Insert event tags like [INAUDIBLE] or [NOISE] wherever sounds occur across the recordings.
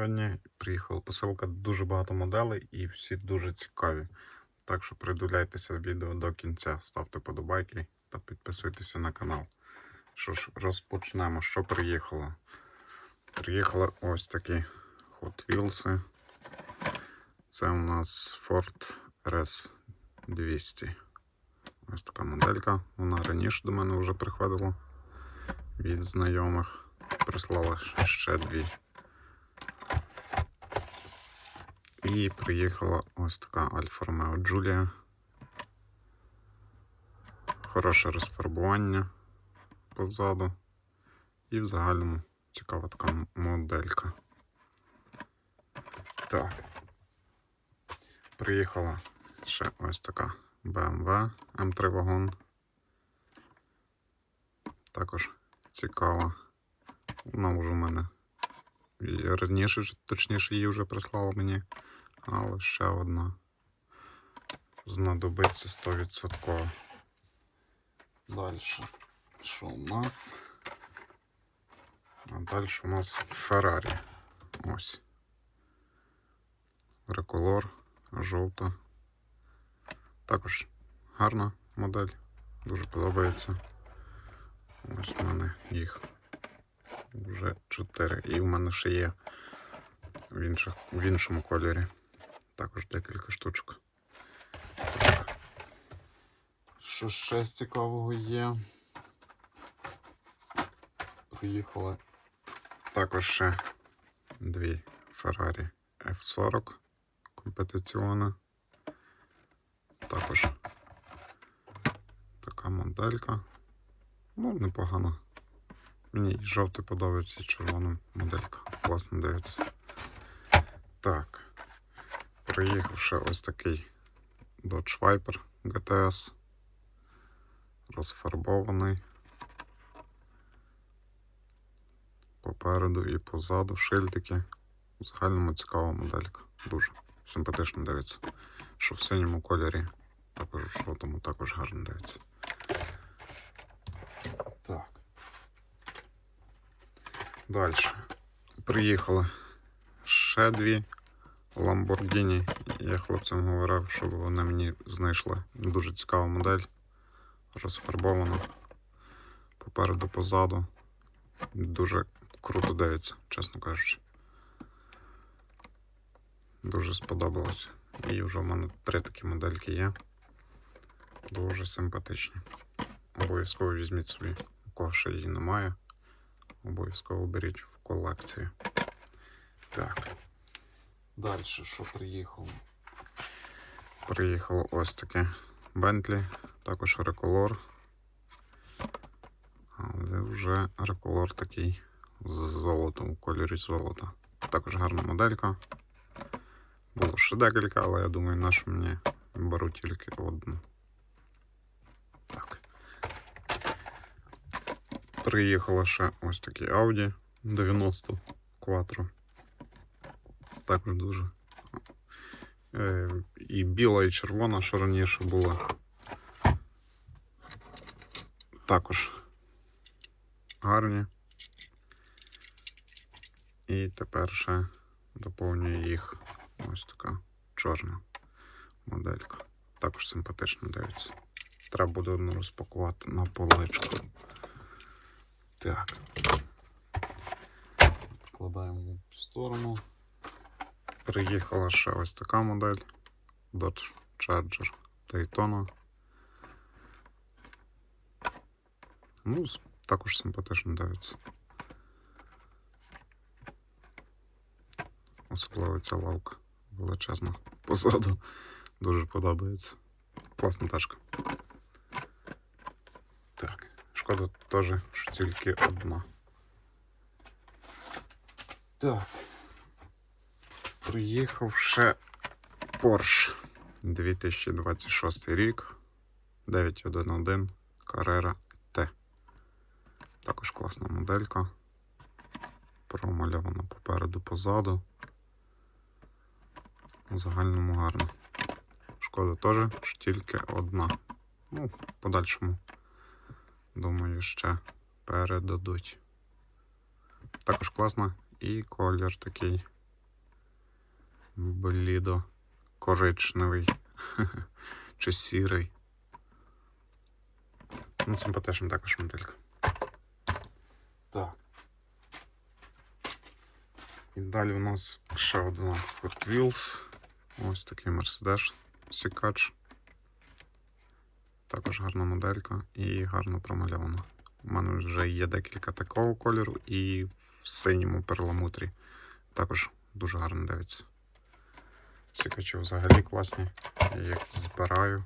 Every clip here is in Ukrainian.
сьогодні. Приїхала посилка дуже багато моделей і всі дуже цікаві. Так що придивляйтеся відео до кінця, ставте подобайки та підписуйтеся на канал. Що ж, розпочнемо. Що приїхало? Приїхали ось такі Hot Wheels. Це у нас Ford RS 200. Ось така моделька. Вона раніше до мене вже приходила від знайомих. Прислала ще дві. І приїхала ось така Альфа Ромео Джулія. Хороше розфарбування позаду. І в загальному цікава така моделька. Так. Приїхала ще ось така BMW М3 вагон. Також цікава. Вона вже в мене раніше, точніше, її вже прислала мені. Але ще одна знадобиться 100%. Далі. Що у нас? А далі у нас Феррарі. Ось. Реколор, жовта. Також гарна модель. Дуже подобається. Ось у мене їх вже 4. І в мене ще є в, інших, в іншому кольорі. Також декілька штучок. Так. Що ще з цікавого є? Приїхали також ще дві Ferrari F40 компетиціона. Також така моделька. Ну, непогана. Мені жовтий подобається, і червона моделька. Класно дивиться. Так. Приїхав ще ось такий Dodge Viper GTS. Розфарбований. Попереду і позаду шильдики. В загальному цікава моделька. Дуже симпатично дивиться. Що в синьому кольорі, також у жовтому також гарно дивиться. Так. Далі. Приїхали ще дві Lamborghini. Я хлопцям говорив, щоб вони мені знайшли. Дуже цікава модель. Розфарбована. Попереду, позаду. Дуже круто дивиться, чесно кажучи. Дуже сподобалося. І вже в мене три такі модельки є. Дуже симпатичні. Обов'язково візьміть собі, у кого ще її немає. Обов'язково беріть в колекцію. Так. Далі що приїхало? Приїхало ось таке Bentley, також реколор. Але вже реколор такий з золотом, у кольорі золота. Також гарна моделька. Було ще декілька, але я думаю, нашу мені беру тільки одну. Приїхала ще ось такий Audi 90 Quattro. Також дуже. Е, і біла, і червона, що раніше була. Також гарні. І тепер ще доповнює їх ось така чорна моделька. Також симпатично дивиться. Треба буде одну розпакувати на поличку. Так. Вкладаємо в сторону. Приїхала ще ось така модель Dodge Charger Daytona. Ну, також симпатично дивиться. Особливо ця лавка величезна позаду. Дуже подобається. Класна тачка. Шкода теж, що тільки одна. Так. Приїхав ще Porsche 2026 рік. 911 Carrera T. Також класна моделька. Промальована попереду позаду. В загальному гарно. Шкода теж, що тільки одна. Ну, в подальшому, думаю, ще передадуть. Також класна І колір такий блідо коричневий [LAUGHS] чи сірий. Ну, симпатична також моделька. Так. І далі у нас ще одна Hot Wheels. Ось такий Mercedes Сікач. Також гарна моделька і гарно промальована. У мене вже є декілька такого кольору і в синьому перламутрі. Також дуже гарно дивиться. Сікачі взагалі класні. Я їх збираю.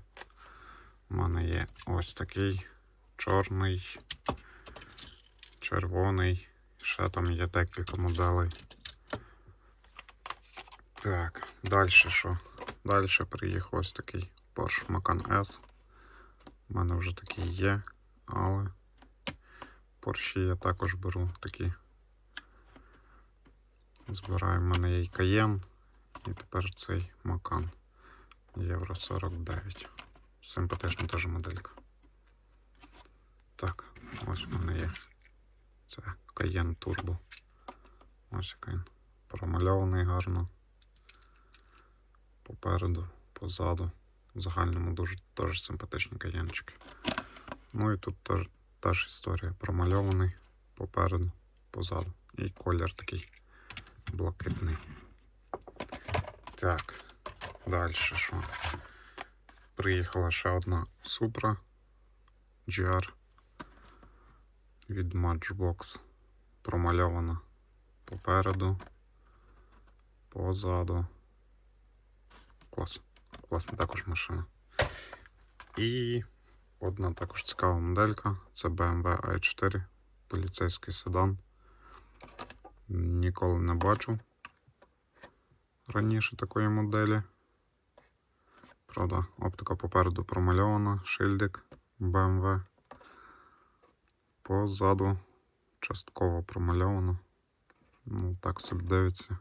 У мене є ось такий чорний, червоний. Ще там є декілька моделей. Так, далі що? Далі приїхав ось такий Porsche Macan S. У мене вже такий є, але Porsche я також беру такі. Збираю, в мене і Cayenne, і тепер цей Macan Євро 49. Симпатична теж моделька. Так, ось у мене є. Це Cayenne Turbo. Ось як він промальований гарно. Попереду, позаду. В загальному дуже теж симпатичні каянчики. Ну і тут теж, теж історія промальований попереду, позаду. І колір такий блакитний. Так, далі що? Приїхала ще одна Supra GR від Matchbox. Промальована попереду, позаду. Клас. Класна також машина. І одна також цікава моделька. Це BMW i4, поліцейський седан. Ніколи не бачив раніше такої моделі. Правда, оптика попереду промальована, шильдик BMW. Позаду частково промальовано. Ну, так собі дивиться.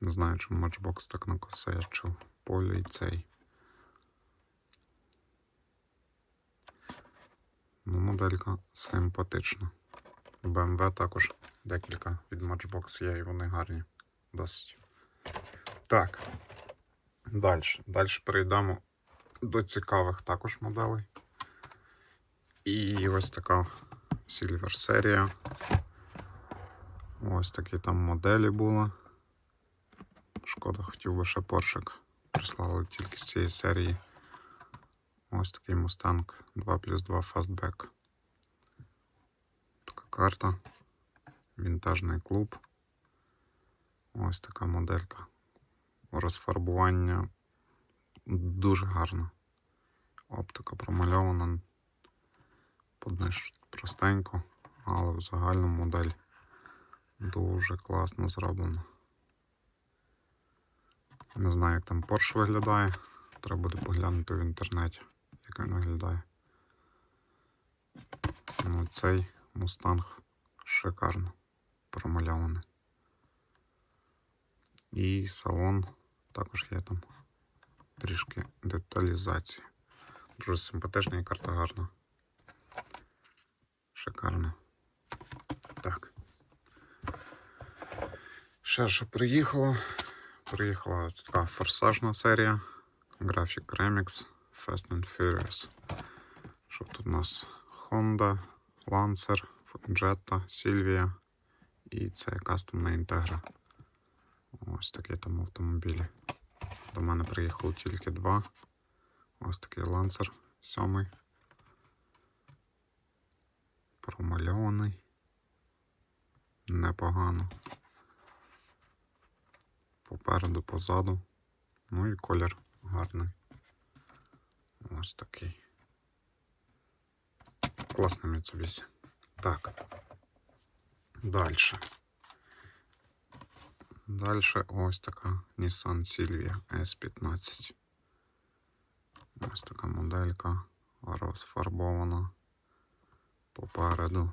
Не знаю, чому Matchbox так накосячив. Полі і цей. Ну, моделька симпатична. BMW також декілька від Matchbox є, і вони гарні. Досить. Так. Далі. Далі перейдемо до цікавих також моделей. І ось така Silver серія. Ось такі там моделі були. Шкода, хотів би ще поршик. Прислали тільки з цієї серії. Ось такий Mustang 2 плюс 2 Fastback. Така карта. Вінтажний клуб. Ось така моделька. Розфарбування дуже гарно. Оптика промальована. Подниж простенько, але в загальному модель дуже класно зроблена. Не знаю, як там Porsche виглядає. Треба буде поглянути в інтернеті, як він виглядає. Ну, цей мустанг шикарно промальований. І салон також є там трішки деталізації. Дуже симпатична і карта гарна. Шикарно. Так. Ще що приїхало. Приїхала така форсажна серія. Graphic Remix Fast and Furious. Що тут у нас? Honda, Lancer, Jetta, Silvia і це кастомна інтегра. Ось такі там автомобілі. До мене приїхало тільки два. Ось такий Lancer 7. Промальований. Непогано попереду, позаду. Ну і колір гарний. Ось такий. Класний Mitsubishi. Так. Далі. Далі ось така Nissan Silvia S15. Ось така моделька розфарбована попереду.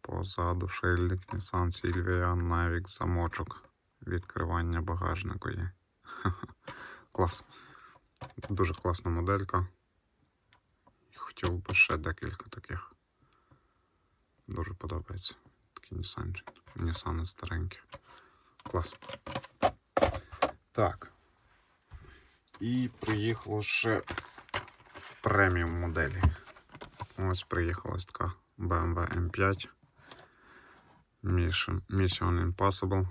Позаду шильдик Nissan Silvia Mavic замочок відкривання багажнику є. [LAUGHS] Клас. Дуже класна моделька. Хотів би ще декілька таких. Дуже подобається. Старенькі Nissan. Nissan старенькі. Клас. Так. І приїхало ще преміум моделі. Ось приїхала така BMW M5. Mission, Mission Impossible.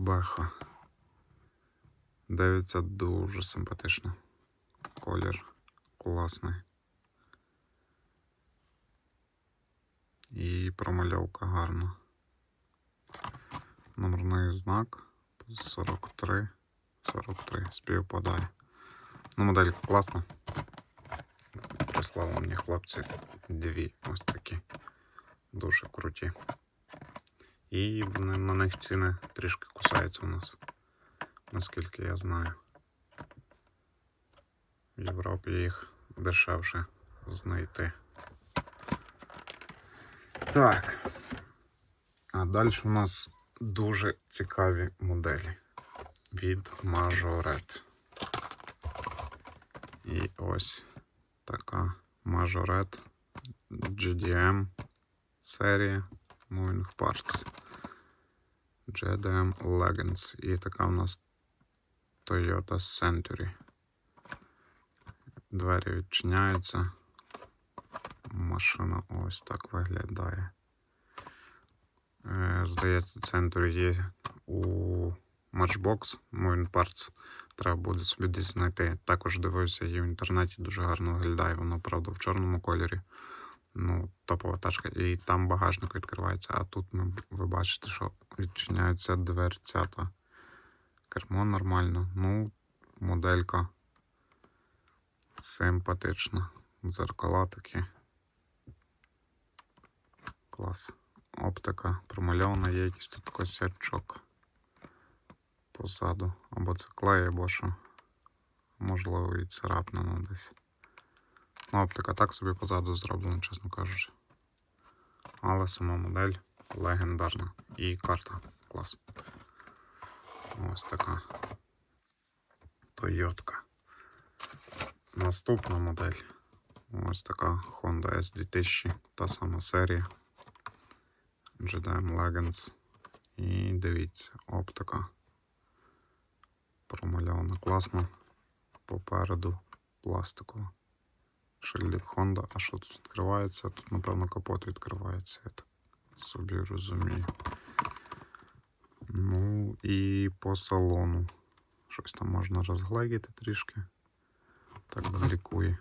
Беха. Дивиться дуже симпатично. Колір класний. І промальовка гарна. Номерний знак 43. 43 співпадає. Ну, моделька класна. Прислали мені хлопці дві ось такі. Дуже круті. І на них ціни трішки кусаються у нас, наскільки я знаю. В Європі їх дешевше знайти. Так. А далі у нас дуже цікаві моделі від Majorette. І ось така Majorette GDM серія Moving Parts. GDM Legends. І така у нас Toyota Century. Двері відчиняються. Машина ось так виглядає. Е, Здається, Century є у Matchbox Moving Parts. Треба буде собі десь знайти. Також дивився її в інтернеті, дуже гарно виглядає. Вона, правда, в чорному кольорі. Ну, топова тачка. І там багажник відкривається, а тут ми, ви бачите, що відчиняються дверцята. Кермо нормально. Ну, моделька симпатична. Дзеркала такі. Клас. Оптика промальована, є якийсь тут косячок позаду. Або це клей, або що. Можливо, і царапнено десь. Оптика так собі позаду зроблена, чесно кажучи. Але сама модель легендарна. І карта. Клас. Ось така. Тойотка. Наступна модель. Ось така Honda S2000, та сама серія. GDM Legends. І дивіться, оптика. Промальована класно. Попереду пластикова. Шильдик Honda. А що тут відкривається? Тут, напевно, капот відкривається. Я так собі розумію. Ну і по салону. Щось там можна розгледіти трішки. Так лікує.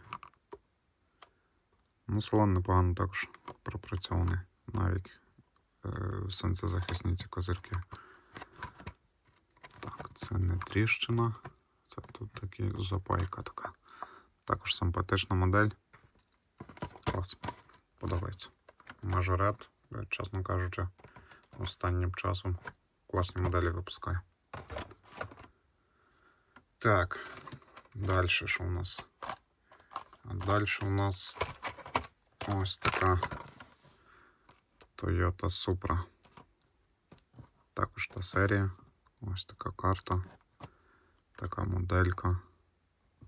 Ну, салон непогано також пропрацьований. Навіть е, сонцезахисні ці козирки. Так, це не тріщина. Це тут такі запайка така. Також симпатична модель. Клас. Подобається. Мажорет, чесно кажучи, останнім часом класні моделі випускає. Так, далі що у нас? А далі у нас ось така Toyota Supra. Також та серія. Ось така карта. Така моделька.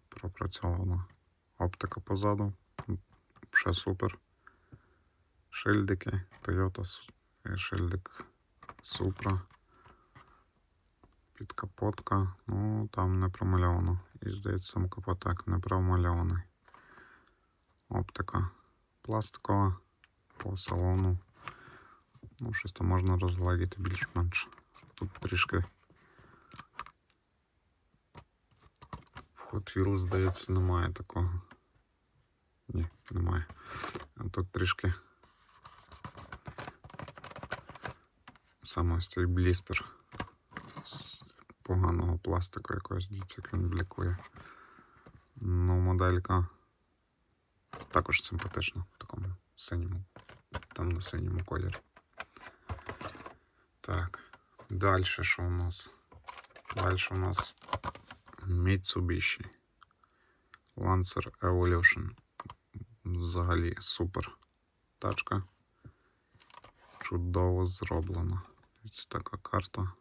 Пропрацьована. Оптика позаду. Ще супер. Шильдики. Toyota е, шильдик Supra. Підкапотка. Ну, там не промальовано. І здається, сам капот не промальований. Оптика пластикова по салону. Ну, щось там можна розгладити більш-менш. Тут трішки в Hot Wheels, здається, немає такого. Ні, немає. А тут трішки саме ось цей блістер з поганого пластику якогось, дивіться, як він блікує. Ну, моделька також симпатична в такому синьому, темно-синьому кольорі. Так, далі що у нас? Далі у нас Mitsubishi Lancer Evolution. Взагалі супер тачка. Чудово зроблена. Ось така карта.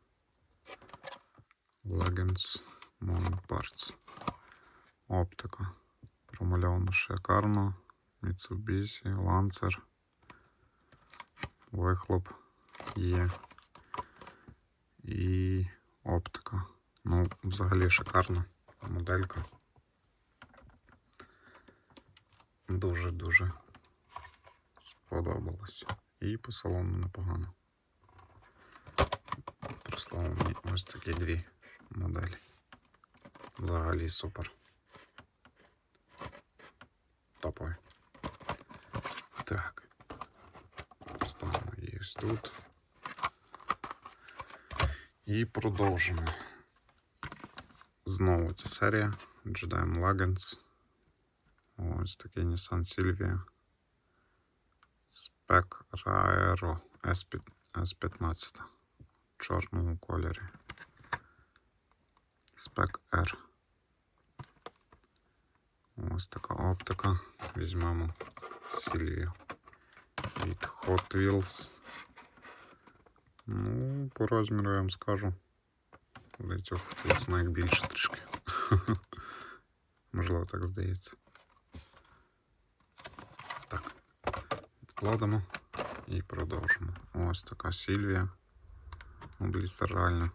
Legends Parts. Оптика. Промальована шикарно. Mitsubishi, Lancer. Вихлоп є. І оптика. Ну, взагалі шикарна моделька. Дуже-дуже сподобалось. І по салону непогано. Прислали мені ось такі дві моделі. Взагалі супер. Топові. Так. Поставимо її ось тут. І продовжимо. Знову ця серія GDM Legends. Ось такий Nissan Silvia. Spec Raero S5 S15 в чорному кольорі. Spec R. Ось така оптика. Візьмемо Silvia від Hot Wheels. Ну, по розміру я вам скажу. Для цього Hot Wheels навіть більше трішки. [LAUGHS] Можливо, так здається. Відкладемо і продовжимо. Ось така Сільвія. Облістер реально.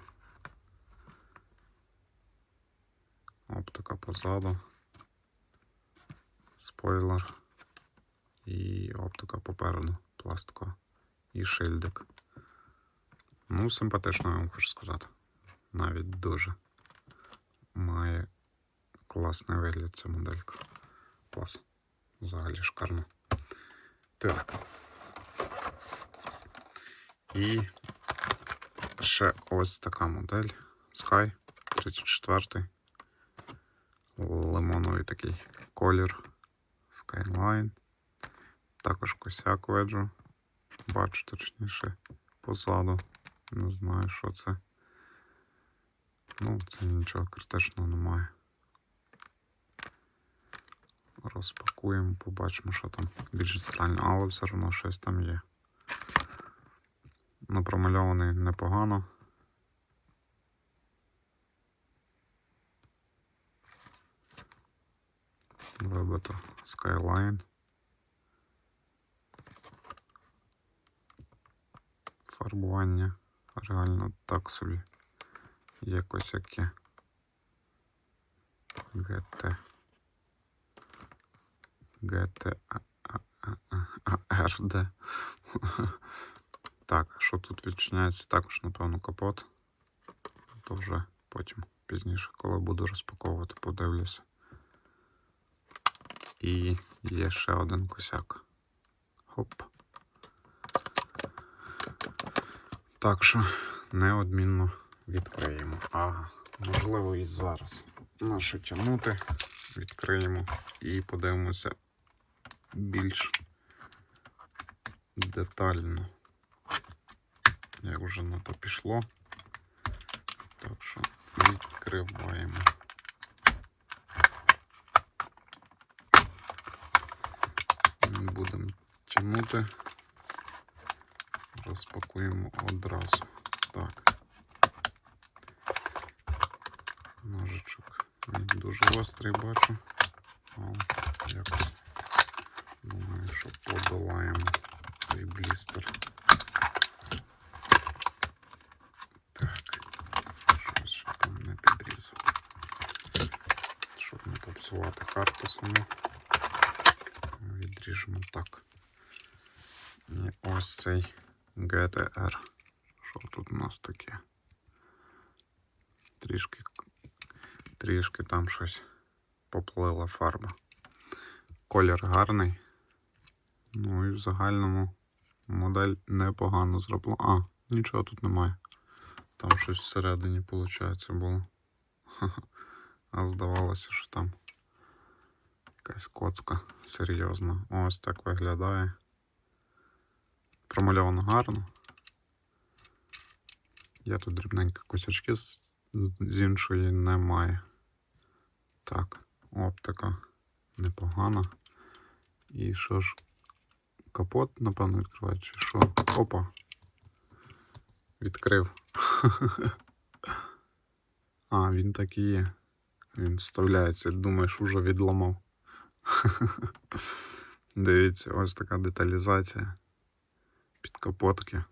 Оптика позаду. Спойлер. І оптика попереду. Пластикова. І шильдик. Ну, симпатично, я вам хочу сказати. Навіть дуже. Має класний вигляд ця моделька. Клас. Взагалі шикарно. Так. І ще ось така модель Sky 34. Лимоновий такий колір. Skyline. Також косяк веджу. Бачу точніше позаду. Не знаю, що це. Ну, це нічого критичного немає. Розпакуємо, побачимо, що там більш детально, але все одно щось там є. Ну, промальований непогано. Вибито Skyline. Фарбування реально так собі. Якось яке. ГТ. ГТРД. [LAUGHS] Так, що тут відчиняється? Також, напевно, капот. То вже потім пізніше, коли буду розпаковувати, подивлюся. І є ще один косяк. Хоп. Так що неодмінно відкриємо. Ага, можливо, і зараз нашу тягнути, відкриємо і подивимося більш детально. Як вже на то пішло. Так що відкриваємо. Будемо тягнути. Розпакуємо одразу. Так. Ножичок він дуже гострий бачу. Але якось думаю, що подолаємо цей блістер. Так, щось ще там не підрізав. Щоб не попсувати карту саму. Відріжемо так. І ось цей GTR. Що тут у нас таке? Трішки, трішки там щось поплила фарба. Колір гарний. Ну і в загальному модель непогано зроблена. А, нічого тут немає. Там щось всередині, виходить, було. [LAUGHS] А здавалося, що там якась коцка серйозна. Ось так виглядає. Промальовано гарно. Я тут дрібненькі косячки з, з іншої немає. Так, оптика непогана. І що ж, капот, напевно, відкриває, чи що? Опа. Відкрив. [LAUGHS] А, він так і є. Він вставляється, думаєш, уже відламав. [LAUGHS] Дивіться, ось така деталізація. Під капотки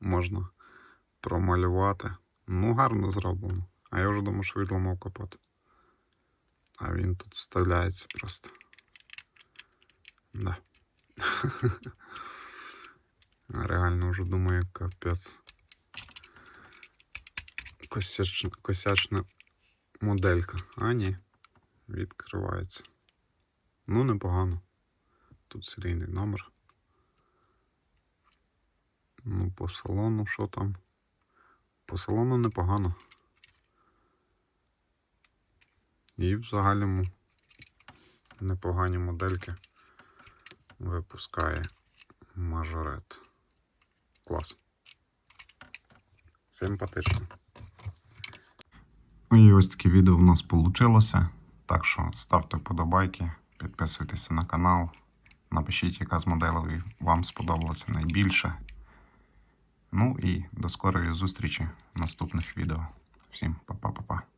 можна промалювати. Ну, гарно зроблено. А я вже думав, що відламав капот. А він тут вставляється просто. Да. [LAUGHS] Реально вже думаю, капець. Косячна, косячна моделька. А ні, відкривається. Ну, непогано. Тут серійний номер. Ну, по салону, що там? По салону непогано. І в загальному непогані модельки випускає мажорет. Клас. Симпатично. Ну і ось таке відео в нас вийшло. Так що ставте вподобайки, підписуйтесь на канал. Напишіть, яка з моделей вам сподобалася найбільше. Ну і до скорої зустрічі в наступних відео. Всім па-па-па-па.